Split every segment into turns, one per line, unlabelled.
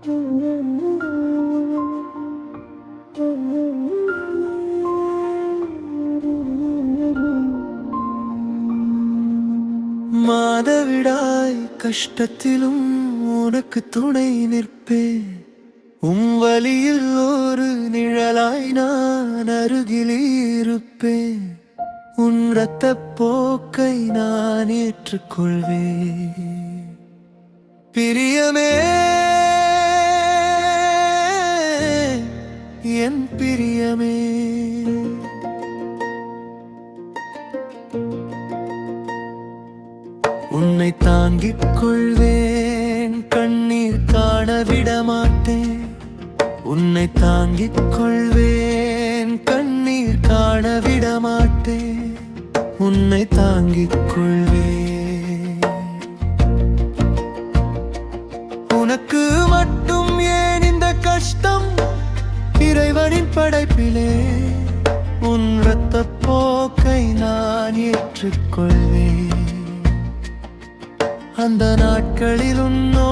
மாதவிடாய் கஷ்டத்திலும் உனக்கு துணை நிற்பேன் உம் வழியில் ஒரு நிழலாய் நான் அருகில் இருப்பேன் உன் ரத்த போக்கை நான் ஏற்றுக்கொள்வேன். பிரியமே என் பிரியமே. உன்னை தாங்கிக் கொள்வேன் கண்ணீர் காண விடமாட்டேன். உன்னை தாங்கிக் கொள்வேன் கண்ணீர் காண விடமாட்டேன். உன்னை தாங்கிக் கொள்வேன். உனக்கு மட்டும் ஏன் இந்த கஷ்டம் படைப்பிலே உன் ரத்த போக்கை நான் ஏற்றுக்கொள்வேன். அந்த நாட்களில் உன்னோ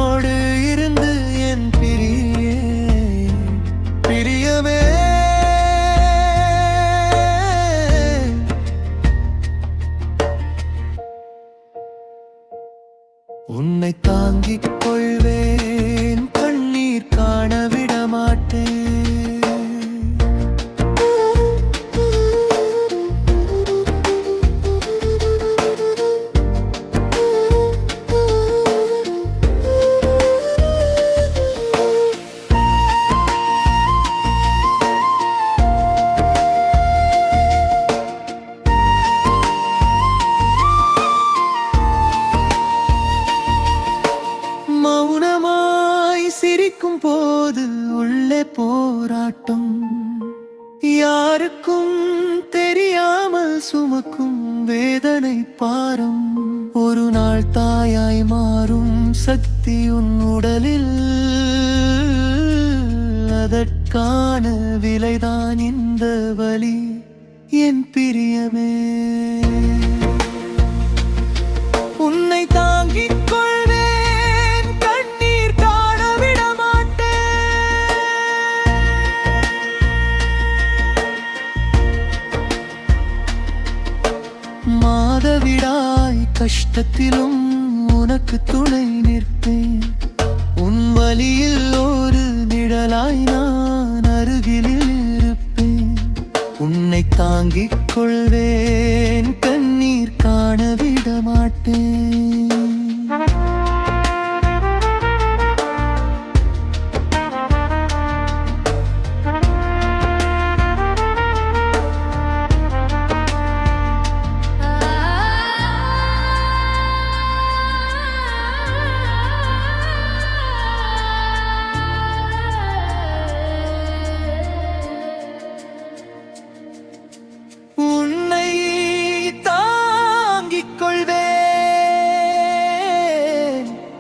காட்டும். யாருக்கும் தெரியாமல் சுமக்கும் வேதனை பாரம். ஒரு நாள் தாயாய் மாறும் சக்தி உன் உடலில். அதற்கான விலைதான் இந்த வழி என் பிரியமே. கஷ்டத்திலும் உனக்கு துணை நிற்பேன்.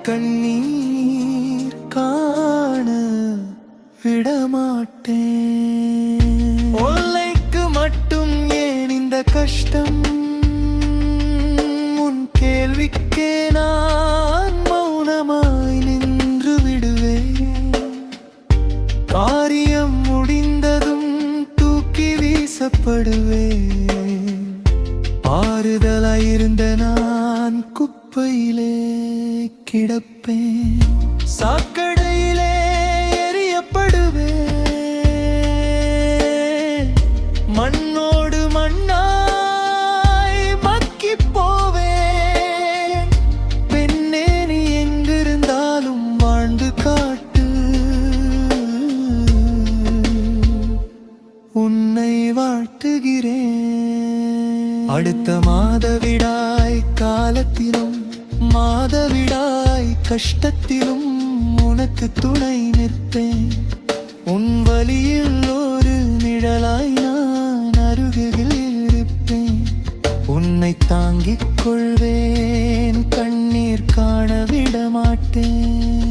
கண்ணீர் காண விடமாட்டேன். ஒல்லைக்கு மட்டும் ஏன் இந்த கஷ்டம்? உன் கேள்விக்கே சாக்கடையிலே கிடப்பேன். சாக்கடையிலே எரியப்படுவேன் மண்ணோடு மண்ணாய் மக்கி போவேன். பெண்ணே நீ எங்கிருந்தாலும் வாழ்ந்து காட்டு. உன்னை வாழ்த்துகிறேன். அடுத்த மாதவிடாய் காலத்திலும் மாதவிடாய் கஷ்டத்திலும் உனக்கு துணை நிற்பேன். உன் வழியில் ஒரு நிழலாய் நான் அருகில் இருப்பேன். உன்னை தாங்கிக் கொள்வேன் கண்ணீர் காண விட மாட்டேன்